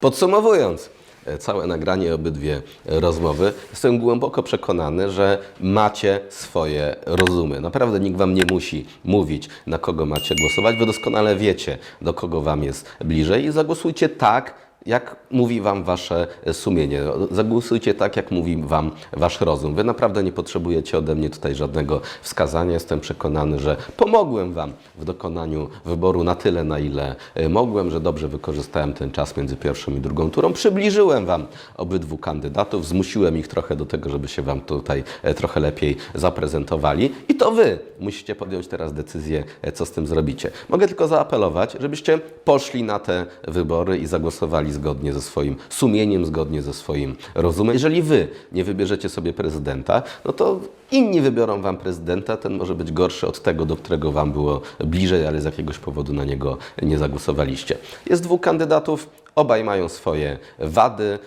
Podsumowując e, całe nagranie, obydwie rozmowy, jestem głęboko przekonany, że macie swoje rozumy. Naprawdę nikt wam nie musi mówić, na kogo macie głosować. Wy doskonale wiecie, do kogo wam jest bliżej i zagłosujcie tak, jak mówi Wam Wasze sumienie. Zagłosujcie tak, jak mówi Wam Wasz rozum. Wy naprawdę nie potrzebujecie ode mnie tutaj żadnego wskazania. Jestem przekonany, że pomogłem Wam w dokonaniu wyboru na tyle, na ile e, mogłem, że dobrze wykorzystałem ten czas między pierwszą i drugą turą. Przybliżyłem Wam obydwu kandydatów, zmusiłem ich trochę do tego, żeby się Wam tutaj e, trochę lepiej zaprezentowali. I to Wy musicie podjąć teraz decyzję, e, co z tym zrobicie. Mogę tylko zaapelować, żebyście poszli na te wybory i zagłosowali zgodnie ze swoim sumieniem, zgodnie ze swoim rozumem. Jeżeli Wy nie wybierzecie sobie prezydenta, no to inni wybiorą Wam prezydenta. Ten może być gorszy od tego, do którego Wam było bliżej, ale z jakiegoś powodu na niego nie zagłosowaliście. Jest dwóch kandydatów, obaj mają swoje wady.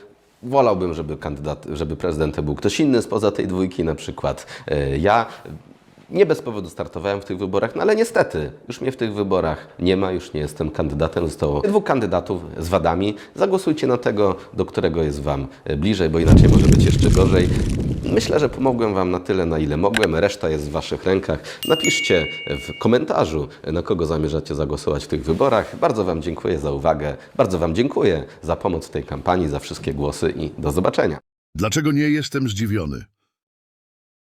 Wolałbym, żeby, kandydat, żeby prezydentem był ktoś inny spoza tej dwójki, na przykład e, ja. Nie bez powodu startowałem w tych wyborach, no ale niestety już mnie w tych wyborach nie ma, już nie jestem kandydatem. Zostało dwóch kandydatów z wadami. Zagłosujcie na tego, do którego jest Wam e, bliżej, bo inaczej może być jeszcze gorzej. Myślę, że pomogłem Wam na tyle, na ile mogłem. Reszta jest w Waszych rękach. Napiszcie w komentarzu, na kogo zamierzacie zagłosować w tych wyborach. Bardzo Wam dziękuję za uwagę. Bardzo Wam dziękuję za pomoc w tej kampanii, za wszystkie głosy i do zobaczenia. Dlaczego nie jestem zdziwiony?